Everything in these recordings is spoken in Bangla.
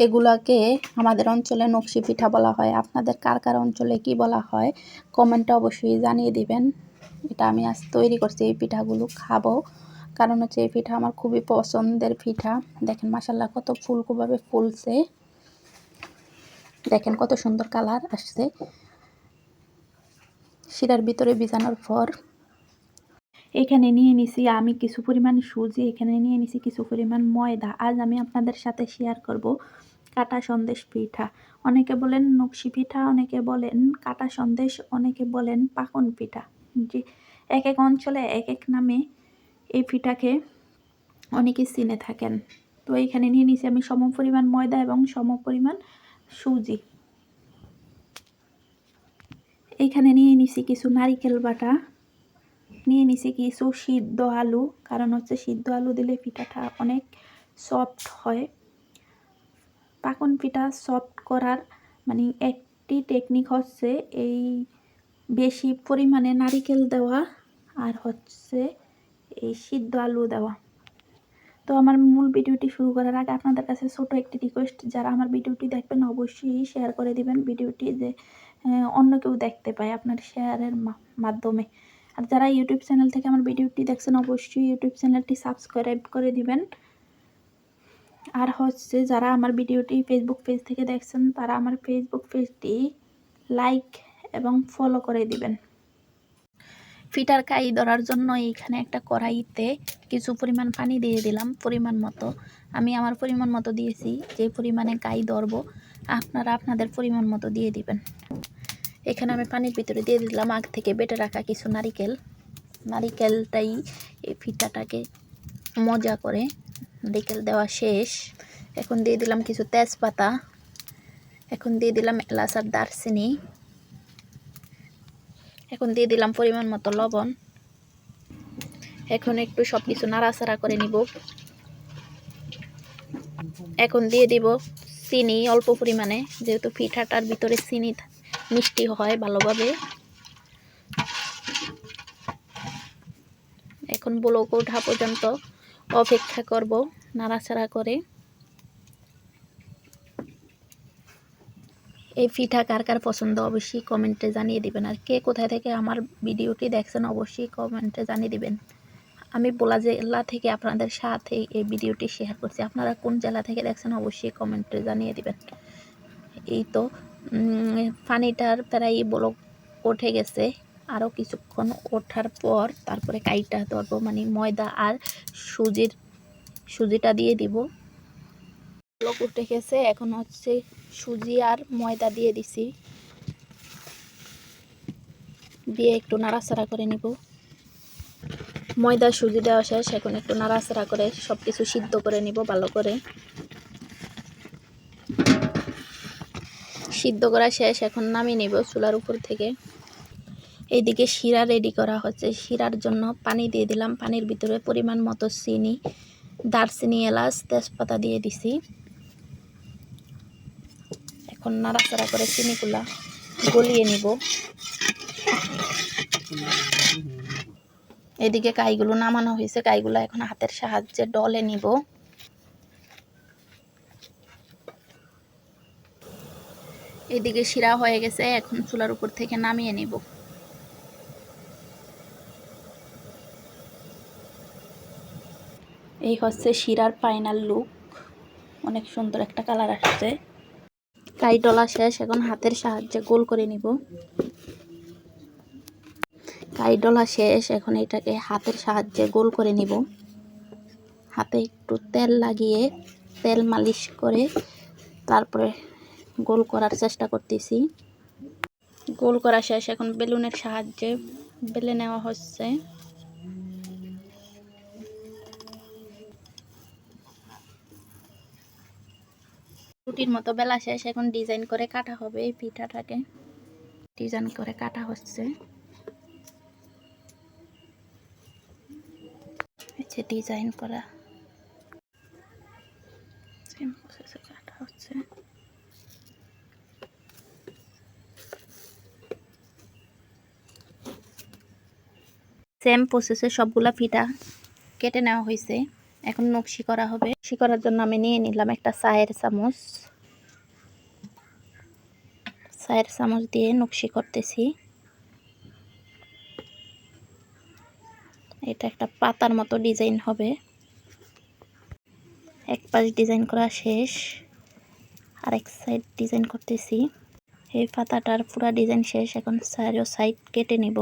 এগুলাকে আমাদের অঞ্চলে নকশি পিঠা বলা হয়। আপনাদের কার কার অঞ্চলে কি বলা হয়, কমেন্টে অবশ্যই জানিয়ে দিবেন। এটা আমি আজ তৈরি করছি এই পিঠাগুলো, খাব। কারণ হচ্ছে এই পিঠা আমার খুবই পছন্দের পিঠা। দেখেন মাসাল্লাহ কত ফুলকোভাবে ফুলছে। দেখেন কত সুন্দর কালার আসছে। শিরার ভিতরে বিছানোর পর এখানে নিয়ে নিছি, আমি কিছু পরিমাণ সুজি, এখানে নিয়ে নিছি কিছু পরিমাণ ময়দা। আজ আমি আপনাদের সাথে শেয়ার করব কাটা সন্দেশ পিঠা। অনেকে বলেন নকশি পিঠা, অনেকে বলেন কাটা সন্দেশ, অনেকে বলেন পাকন পিঠা। যে এক এক অঞ্চলে এক এক নামে এই পিঠাকে অনেকে চিনে থাকেন। তো এখানে নিয়ে নিছি আমি সম পরিমাণ ময়দা এবং সম পরিমাণ সুজি। এইখানে নিয়ে নিছি কিছু নারিকেল বাটা। নিয়ে নিছি কিছু সিদ্ধ আলু। কারণ হচ্ছে সিদ্ধ আলু দিলে পিঠাটা অনেক সফট হয়। পাকন পিঠা সফট করার মানে একটি টেকনিক হচ্ছে এই বেশি পরিমাণে নারিকেল দেওয়া আর হচ্ছে এই সিদ্ধ আলু দেওয়া। তো আমার মূল ভিডিওটি শুরু করার আগে আপনাদের কাছে ছোট একটি রিকোয়েস্ট যারা আমার ভিডিওটি দেখবেন অবশ্যই শেয়ার করে দিবেন। ভিডিওটি যে অন্য কেউ দেখতে পায় আপনার শেয়ারের মাধ্যমে। আর যারা ইউটিউব চ্যানেল থেকে আমার ভিডিওটি দেখছেন, অবশ্যই ইউটিউব চ্যানেলটি সাবস্ক্রাইব করে দিবেন। আর হচ্ছে যারা আমার ভিডিওটি ফেসবুক পেজ থেকে দেখছেন, তারা আমার ফেসবুক পেজটি লাইক এবং ফলো করে দিবেন। ফিটার কাই ধরার জন্য এইখানে একটা কড়াইতে কিছু পরিমাণ পানি দিয়ে দিলাম, পরিমাণ মতো। আমি আমার পরিমাণ মতো দিয়েছি, যে পরিমাণে গাই ধরবো, আপনারা আপনাদের পরিমাণ মতো দিয়ে দিবেন। এখানে আমি পানির ভিতরে দিয়ে দিলাম আগ থেকে বেটে রাখা কিছু নারিকেল। নারিকেলটাই এই ফিটাটাকে মজা করে নারিকেল দেওয়া শেষ। এখন দিয়ে দিলাম কিছু তেজপাতা। এখন দিয়ে দিলাম এলাচ আর দারচিনি। এখন দিয়ে দিলাম পরিমাণ মতো লবণ। এখন একটু সব কিছু নাড়াচাড়া করে নিব। এখন দিয়ে দিব চিনি অল্প পরিমাণে, যেহেতু পিঠাটার ভিতরে চিনি মিষ্টি হয় ভালোভাবে। এখন ব্লক ওঠা পর্যন্ত অপেক্ষা করব নাড়াচাড়া করে। এই পিঠা কার কার পছন্দ অবশ্যই কমেন্টে জানিয়ে দিবেন। আর কে কোথায় থেকে আমার ভিডিওটি দেখছেন অবশ্যই কমেন্টে জানিয়ে দিবেন। আমি বোলা জেলা থেকে আপনাদের সাথে এই ভিডিওটি শেয়ার করছি। আপনারা কোন জেলা থেকে দেখছেন অবশ্যই কমেন্টে জানিয়ে দিবেন। এই তো পানিটার প্রায় বলক উঠে গেছে। আরও কিছুক্ষণ ওঠার পর তারপরে কাইটা ধরবো মানে ময়দা আর সুজির, সুজিটা দিয়ে দিব। বলক উঠে গেছে, এখন হচ্ছে সুজি আর ময়দা দিয়ে দিছি। দিয়ে একটু নাড়াচাড়া করে নিব। ময়দা, সুজি দেওয়া শেষ, এখন একটু নাড়াচাড়া করে সব কিছু সিদ্ধ করে নিব ভালো করে। সিদ্ধ করা শেষ, এখন নামিয়ে নিব চুলার উপর থেকে। এইদিকে শিরা রেডি করা হচ্ছে। শিরার জন্য পানি দিয়ে দিলাম। পানির ভিতরে পরিমাণ মতো চিনি, দারচিনি, এলাচ, তেজপাতা দিয়ে দিছি। এখন নাড়াচাড়া করে চিনিগুলা গলিয়ে নিব। এদিকে কাইগুলো নামানো হয়েছে। কাইগুলো এখন হাতের সাহায্যে ডলে নিব। এদিকে শিরা হয়ে গেছে, এখন চুলার উপর থেকে নামিয়ে নিব। এই হচ্ছে শিরার ফাইনাল লুক অনেক সুন্দর একটা কালার আসছে। কাই ডলা শেষ, এখন হাতের সাহায্যে গোল করে নিব। কাই ডলা শেষ, এখন এটাকে হাতের সাহায্যে গোল করে নিব। হাতে একটু তেল লাগিয়ে তেল মালিশ করে তারপরে গোল করার চেষ্টা করতেছি। গোল করা শেষ, এখন বেলুনের সাহায্যে বেলে নেওয়া হচ্ছে। রুটির মতো বেলা শেষ, এখন ডিজাইন করে কাটা হবে এই পিঠাটাকে। ডিজাইন করে কাটা হচ্ছে। ডিজাইন করা। কাটা হচ্ছে। সেম প্রসেসে সবগুলা ফিটা কেটে নেওয়া হয়েছে এখন নকশি করা হবে। নকশি করার জন্য আমি নিয়ে নিলাম একটা চায়ের চামচ। চায়ের চামচ দিয়ে নকশি করতেছি। এটা একটা পাতার মতো ডিজাইন হবে। এক পাশ ডিজাইন করা শেষ। আরেক সাইড ডিজাইন করতেছি। এই পাতাটার পুরা ডিজাইন শেষ। এখন চারো সাইড কেটে নিব।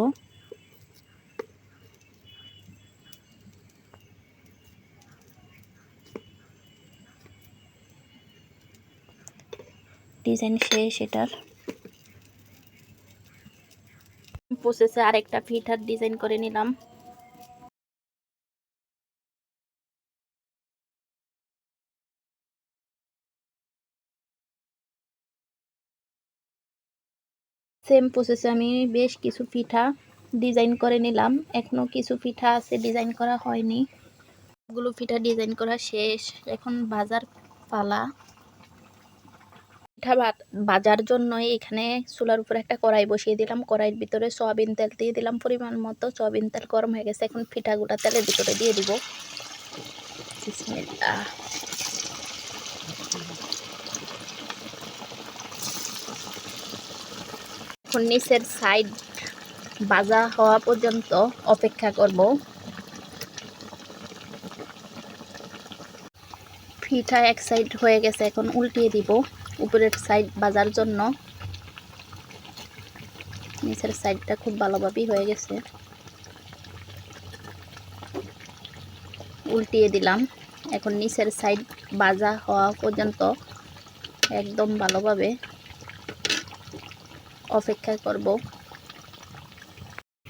ডিজাইন শেষ এটার। প্রসেসে আরেকটা ফিটার ডিজাইন করে নিলাম। সেম প্রসেসে আমি বেশ কিছু পিঠা ডিজাইন করে নিলাম। এখনও কিছু পিঠা আছে ডিজাইন করা হয়নি। গুলো পিঠা ডিজাইন করা শেষ। এখন বাজার পালা। পিঠা বাজার জন্য এখানে চুলার উপর একটা কড়াই বসিয়ে দিলাম। কড়াইয়ের ভিতরে সয়াবিন তেল দিয়ে দিলাম পরিমাণ মতো। সয়াবিন তেল গরম হয়ে গেছে। এখন পিঠাগুলা তেলের ভিতরে দিয়ে দিব। এখন নিচের সাইড বাজা হওয়া পর্যন্ত অপেক্ষা করব। পিঠা এক সাইড হয়ে গেছে। এখন উল্টিয়ে দিব। উপরের সাইড বাজার জন্য। নিচের সাইডটা খুব ভালোভাবেই হয়ে গেছে। উল্টিয়ে দিলাম। এখন নিচের সাইড বাজা হওয়া পর্যন্ত একদম ভালোভাবে অপেক্ষা করব।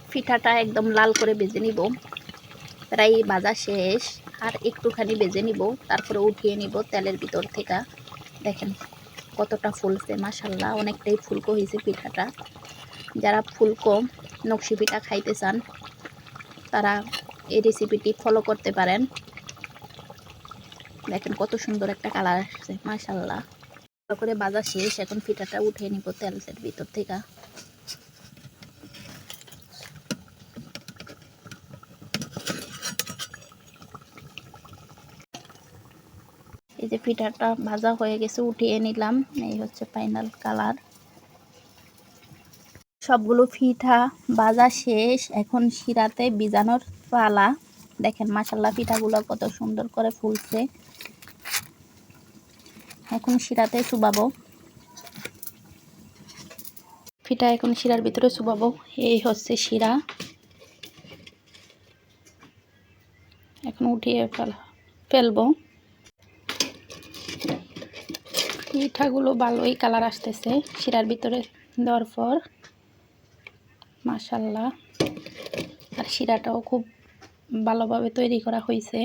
পিঠাটা একদম লাল করে বেজে নিব। প্রায় ভাজা শেষ। আর একটুখানি বেজে নিব। তারপরে উঠিয়ে নিব তেলের ভিতর থেকে। দেখেন। কতটা ফুলছে মাসাল্লাহ অনেকটাই ফুলকো হয়েছে পিঠাটা। যারা ফুলকো নকশি পিঠা খাইতে চান, তারা এই রেসিপিটি ফলো করতে পারেন। দেখেন কত সুন্দর একটা কালার আসছে মাসাল্লাহ করে বাজার শেষ, এখন পিঠাটা উঠে নিব তেলের ভিতর থেকে। এই যে পিঠাটা ভাজা হয়ে গেছে, উঠিয়ে নিলাম। এই হচ্ছে ফাইনাল কালার সবগুলো পিঠা ভাজা শেষ। এখন শিরাতে বিজানোর পালা। দেখেন মাসাল্লা পিঠাগুলো কত সুন্দর করে ফুলছে। এখন শিরাতে চুবাবো। পিঠা এখন শিরার ভিতরে চুবাবো। এই হচ্ছে শিরা। এখন উঠিয়ে ফেল, ফেলব। পিঠাগুলো ভালোই কালার আসতেছে। শিরার ভিতরে দেওয়ার পর মাসাল্লাহ আর শিরাটাও খুব ভালোভাবে তৈরি করা হয়েছে।